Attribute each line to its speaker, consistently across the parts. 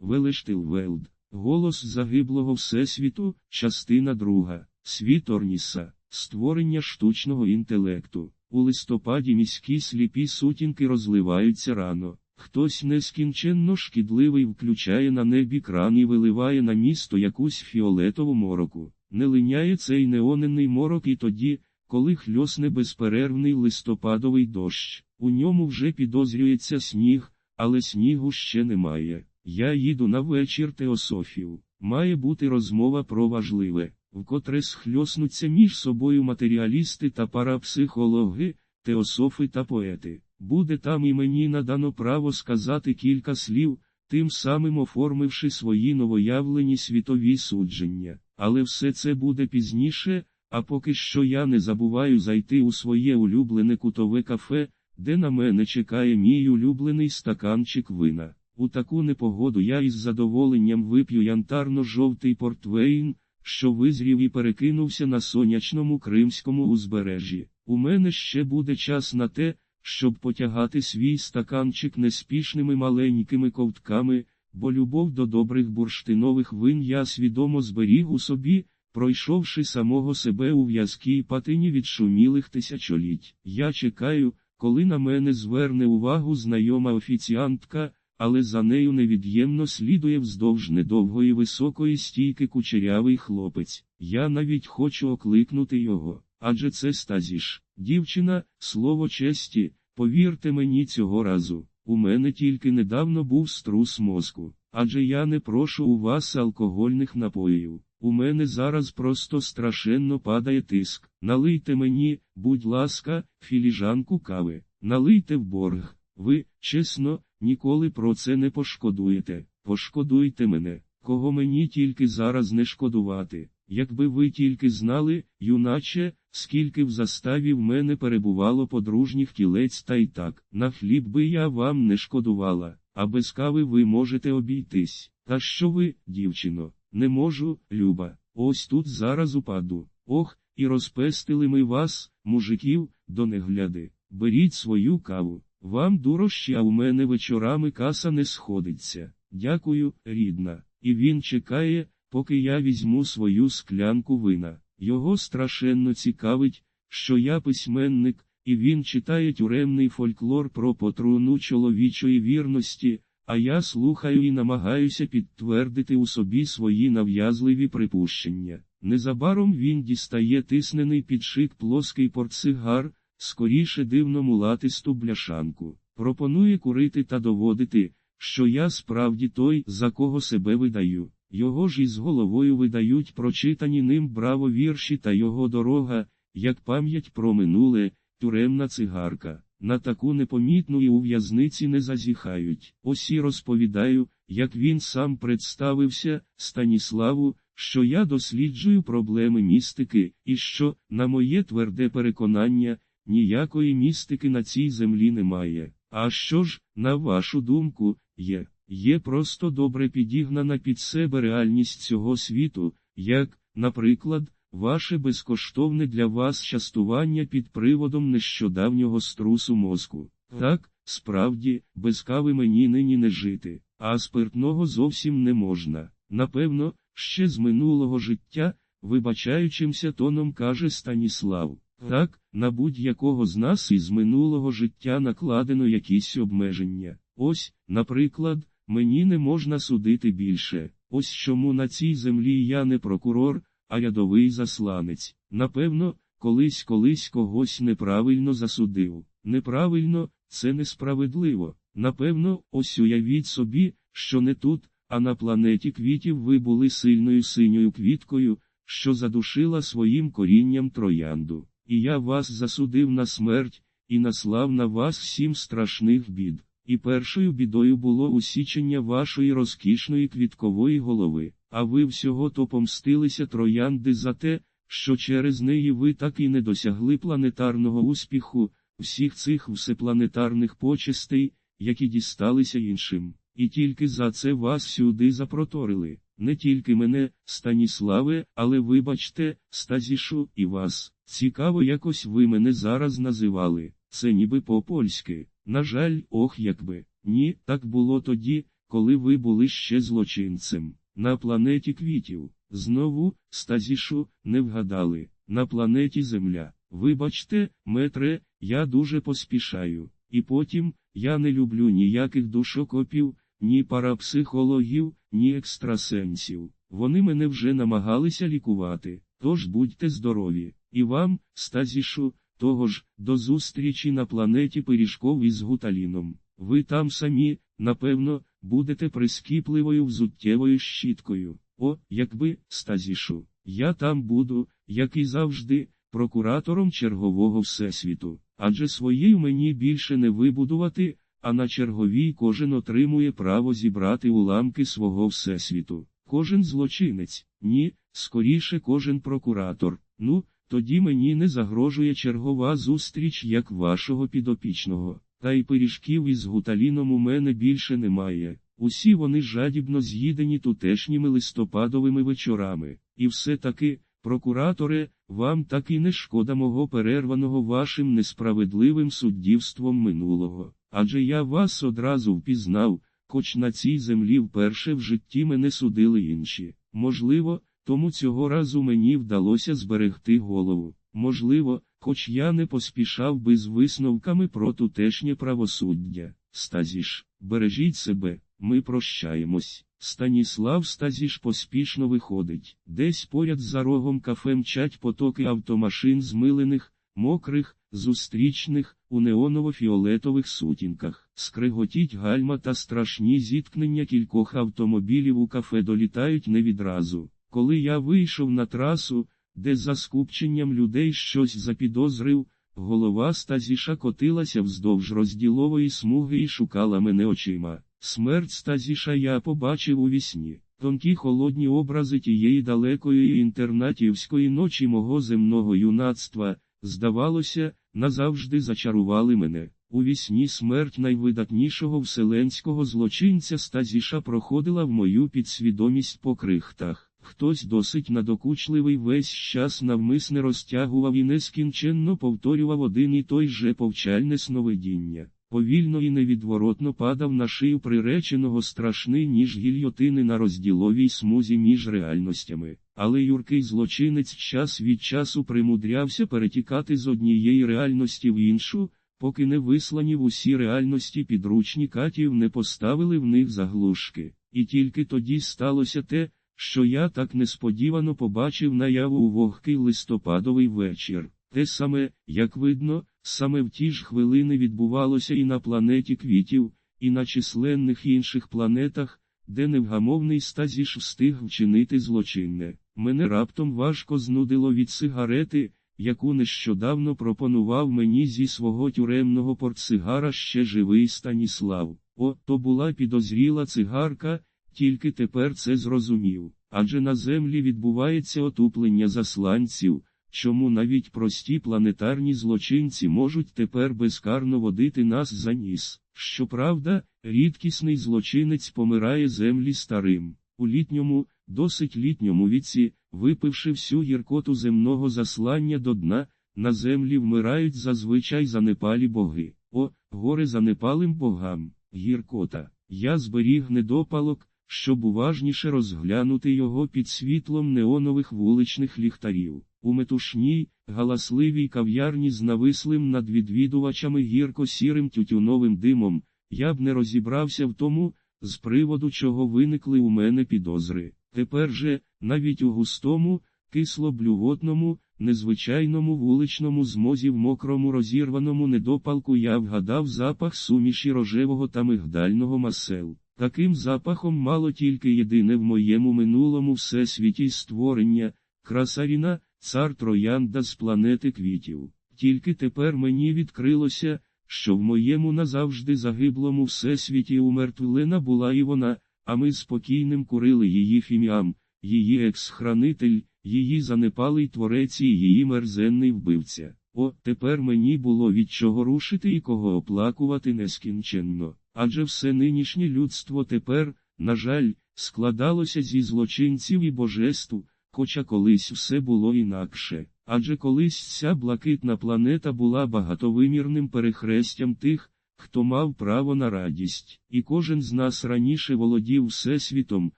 Speaker 1: Велештилвелд. Голос загиблого Всесвіту, частина друга. Світ Орніса. Створення штучного інтелекту. У листопаді міські сліпі сутінки розливаються рано. Хтось нескінченно шкідливий включає на небі кран і виливає на місто якусь фіолетову мороку. Не линяє цей неонений морок і тоді, коли хльосне безперервний листопадовий дощ. У ньому вже підозрюється сніг, але снігу ще немає. Я їду на вечір теософів. Має бути розмова про важливе, вкотре схльоснуться між собою матеріалісти та парапсихологи, теософи та поети. Буде там і мені надано право сказати кілька слів, тим самим оформивши свої новоявлені світові судження. Але все це буде пізніше, а поки що я не забуваю зайти у своє улюблене кутове кафе, де на мене чекає мій улюблений стаканчик вина. У таку непогоду я із задоволенням вип'ю янтарно-жовтий портвейн, що визрів і перекинувся на сонячному кримському узбережжі. У мене ще буде час на те, щоб потягати свій стаканчик неспішними маленькими ковтками, бо любов до добрих бурштинових вин я свідомо зберіг у собі, пройшовши самого себе у в'язкій патині від шумілих тисячоліть. Я чекаю, коли на мене зверне увагу знайома офіціантка, але за нею невід'ємно слідує вздовж недовгої високої стійки кучерявий хлопець. Я навіть хочу окликнути його, адже це стазіш. Дівчина, слово честі, повірте мені цього разу. У мене тільки недавно був струс мозку, адже я не прошу у вас алкогольних напоїв. У мене зараз просто страшенно падає тиск. Налийте мені, будь ласка, філіжанку кави, налийте в борг. Ви, чесно, ніколи про це не пошкодуєте. Пошкодуйте мене, кого мені тільки зараз не шкодувати. Якби ви тільки знали, юначе, скільки в заставі в мене перебувало подружніх кілець та й так, на хліб би я вам не шкодувала, а без кави ви можете обійтись. Та що ви, дівчино, не можу, люба, ось тут зараз упаду. Ох, і розпестили ми вас, мужиків, до негляди. Беріть свою каву. Вам дорожче, а у мене вечорами каса не сходиться. Дякую, рідна. І він чекає, поки я візьму свою склянку вина. Його страшенно цікавить, що я письменник, і він читає тюремний фольклор про потруну чоловічої вірності, а я слухаю і намагаюся підтвердити у собі свої нав'язливі припущення. Незабаром він дістає тиснений під шик плоский портсигар, скоріше дивному латисту бляшанку. Пропонує курити та доводити, що я справді той, за кого себе видаю. Його ж із головою видають прочитані ним браво вірші та його дорога, як пам'ять про минуле, тюремна цигарка. На таку непомітну і у в'язниці не зазіхають. Ось і розповідаю, як він сам представився, Станіславу, що я досліджую проблеми містики, і що, на моє тверде переконання, ніякої містики на цій землі немає. А що ж, на вашу думку, є? Є просто добре підігнана під себе реальність цього світу, як, наприклад, ваше безкоштовне для вас частування під приводом нещодавнього струсу мозку. Так, справді, без кави мені нині не жити, а спиртного зовсім не можна. Напевно, ще з минулого життя, вибачаючимся тоном каже Станіслав. Так, на будь-якого з нас із минулого життя накладено якісь обмеження. Ось, наприклад, мені не можна судити більше. Ось чому на цій землі я не прокурор, а рядовий засланець. Напевно, колись колись когось неправильно засудив. Неправильно, це несправедливо. Напевно, ось уявіть собі, що не тут, а на планеті квітів ви були сильною синьою квіткою, що задушила своїм корінням троянду. І я вас засудив на смерть, і наслав на вас сім страшних бід. І першою бідою було усічення вашої розкішної квіткової голови, а ви всього то помстилися троянди за те, що через неї ви так і не досягли планетарного успіху, всіх цих всепланетарних почестей, які дісталися іншим. І тільки за це вас сюди запроторили, не тільки мене, Станіславе, але вибачте, Стазішу і вас. Цікаво, якось ви мене зараз називали, це ніби по-польськи. На жаль, ох якби. Ні, так було тоді, коли ви були ще злочинцем. На планеті квітів. Знову, стазішу, не вгадали. На планеті Земля. Вибачте, метре, я дуже поспішаю. І потім, я не люблю ніяких душокопів, ні парапсихологів, ні екстрасенсів. Вони мене вже намагалися лікувати. Тож будьте здорові. І вам, стазішу, того ж, до зустрічі на планеті пиріжков із гуталіном. Ви там самі, напевно, будете прискіпливою взуттєвою щіткою. О, якби, стазішу, я там буду, як і завжди, прокуратором чергового всесвіту. Адже своєю мені більше не вибудувати, а на черговій кожен отримує право зібрати уламки свого всесвіту. Кожен злочинець, ні, скоріше кожен прокуратор. Ну, тоді мені не загрожує чергова зустріч як вашого підопічного. Та й пиріжків із гуталіном у мене більше немає. Усі вони жадібно з'їдені тутешніми листопадовими вечорами. І все таки, прокураторе, вам так і не шкода мого перерваного вашим несправедливим суддівством минулого. Адже я вас одразу впізнав, хоч на цій землі вперше в житті мене судили інші. Можливо, тому цього разу мені вдалося зберегти голову. Можливо, хоч я не поспішав би з висновками про тутешнє правосуддя. Стазіш, бережіть себе, ми прощаємось. Станіслав Стазіш поспішно виходить. Десь поряд за рогом кафе мчать потоки автомашин змилених, мокрих, зустрічних, у неоново-фіолетових сутінках. Скриготіть гальма та страшні зіткнення кількох автомобілів у кафе долітають не відразу. Коли я вийшов на трасу, де за скупченням людей щось запідозрив, голова Стазіша котилася вздовж розділової смуги і шукала мене очима. Смерть Стазіша я побачив у вісні. Тонкі холодні образи тієї далекої інтернатівської ночі мого земного юнацтва, здавалося, назавжди зачарували мене. У вісні смерть найвидатнішого вселенського злочинця Стазіша проходила в мою підсвідомість по крихтах. Хтось досить надокучливий весь час навмисне розтягував і нескінченно повторював один і той же повчальне сновидіння. Повільно і невідворотно падав на шию приреченого страшний ніж гільйотини на розділовій смузі між реальностями. Але юркий злочинець час від часу примудрявся перетікати з однієї реальності в іншу, поки не вислані в усі реальності підручні катів не поставили в них заглушки. І тільки тоді сталося те, що я так несподівано побачив наяву у вогкий листопадовий вечір. Те саме, як видно, саме в ті ж хвилини відбувалося і на планеті квітів, і на численних інших планетах, де невгамовний стазіш встиг вчинити злочинне. Мене раптом важко знудило від сигарети, яку нещодавно пропонував мені зі свого тюремного портсигара ще живий Станіслав. О, то була підозріла цигарка, тільки тепер це зрозумів. Адже на Землі відбувається отуплення засланців, чому навіть прості планетарні злочинці можуть тепер безкарно водити нас за ніс. Щоправда, рідкісний злочинець помирає землі старим. У літньому, досить літньому віці, випивши всю гіркоту земного заслання до дна, на землі вмирають зазвичай занепалі боги. О, горе занепалим богам, гіркота. Я зберіг недопалок, щоб уважніше розглянути його під світлом неонових вуличних ліхтарів. У метушній, галасливій кав'ярні з навислим над відвідувачами гірко сірим тютюновим димом, я б не розібрався в тому, з приводу чого виникли у мене підозри. Тепер же, навіть у густому, кисло-блювотному, незвичайному вуличному змозі в мокрому розірваному недопалку я вгадав запах суміші рожевого та мигдального масел. Таким запахом мало тільки єдине в моєму минулому всесвіті створення, красаріна, цар троянда з планети квітів. Тільки тепер мені відкрилося, що в моєму назавжди загиблому всесвіті умертвлена була і вона, а ми спокійним курили її фіміам, її екс-хранитель, її занепалий творець і її мерзенний вбивця. О, тепер мені було від чого рушити і кого оплакувати нескінченно. Адже все нинішнє людство тепер, на жаль, складалося зі злочинців і божеств, хоча колись все було інакше. Адже колись ця блакитна планета була багатовимірним перехрестям тих, хто мав право на радість, і кожен з нас раніше володів Всесвітом,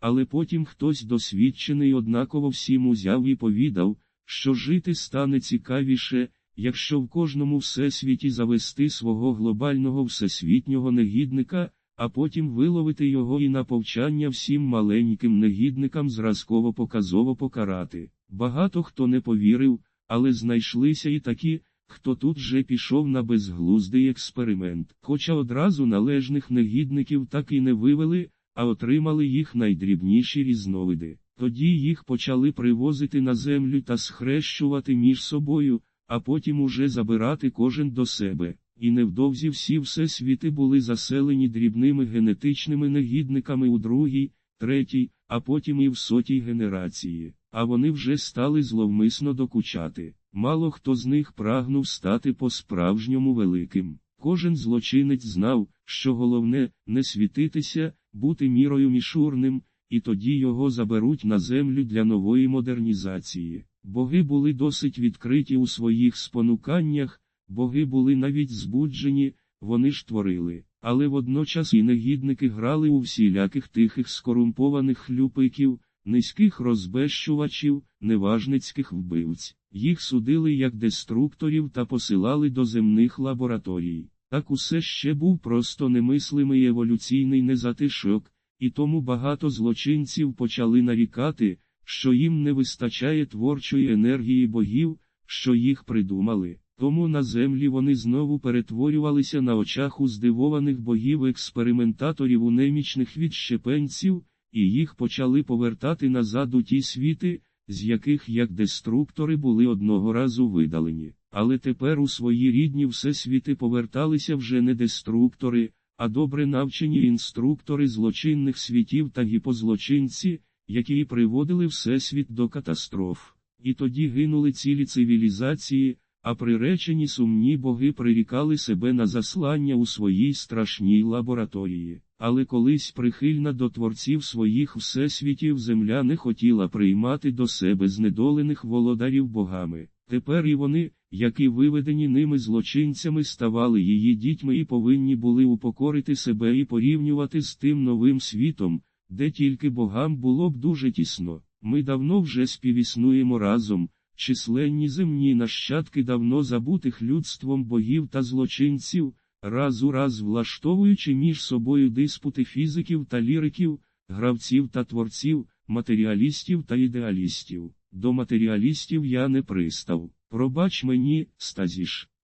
Speaker 1: але потім хтось досвідчений однаково всім узяв і повідав, що жити стане цікавіше, якщо в кожному всесвіті завести свого глобального всесвітнього негідника, а потім виловити його і на повчання всім маленьким негідникам зразково показово покарати. Багато хто не повірив, але знайшлися і такі, хто тут же пішов на безглуздий експеримент. Хоча одразу належних негідників так і не вивели, а отримали їх найдрібніші різновиди. Тоді їх почали привозити на землю та схрещувати між собою, а потім уже забирати кожен до себе. І невдовзі всі всесвіти були заселені дрібними генетичними негідниками у другій, третій, а потім і в сотій генерації, а вони вже стали зловмисно докучати. Мало хто з них прагнув стати по-справжньому великим. Кожен злочинець знав, що головне не світитися, бути мірою мішурним, і тоді його заберуть на землю для нової модернізації. Боги були досить відкриті у своїх спонуканнях, боги були навіть збуджені, вони ж творили, але водночас і негідники грали у всіляких тихих скорумпованих хлюпиків, низьких розбещувачів, неважницьких вбивць. Їх судили як деструкторів та посилали до земних лабораторій. Так усе ще був просто немислимий еволюційний незатишок, і тому багато злочинців почали нарікати, що їм не вистачає творчої енергії богів, що їх придумали. Тому на землі вони знову перетворювалися на очах у здивованих богів-експериментаторів у немічних відщепенців, і їх почали повертати назад у ті світи, з яких як деструктори були одного разу видалені. Але тепер у свої рідні всесвіти поверталися вже не деструктори, а добре навчені інструктори злочинних світів та гіпозлочинці, які приводили всесвіт до катастроф. І тоді гинули цілі цивілізації, а приречені сумні боги прирікали себе на заслання у своїй страшній лабораторії. Але колись прихильна до творців своїх всесвітів земля не хотіла приймати до себе знедолених володарів богами. Тепер і вони, які виведені ними злочинцями, ставали її дітьми і повинні були упокорити себе і порівнювати з тим новим світом, де тільки богам було б дуже тісно. Ми давно вже співіснуємо разом, численні земні нащадки давно забутих людством богів та злочинців, раз у раз влаштовуючи між собою диспути фізиків та ліриків, гравців та творців, матеріалістів та ідеалістів. До матеріалістів я не пристав. Пробач мені, стазіш.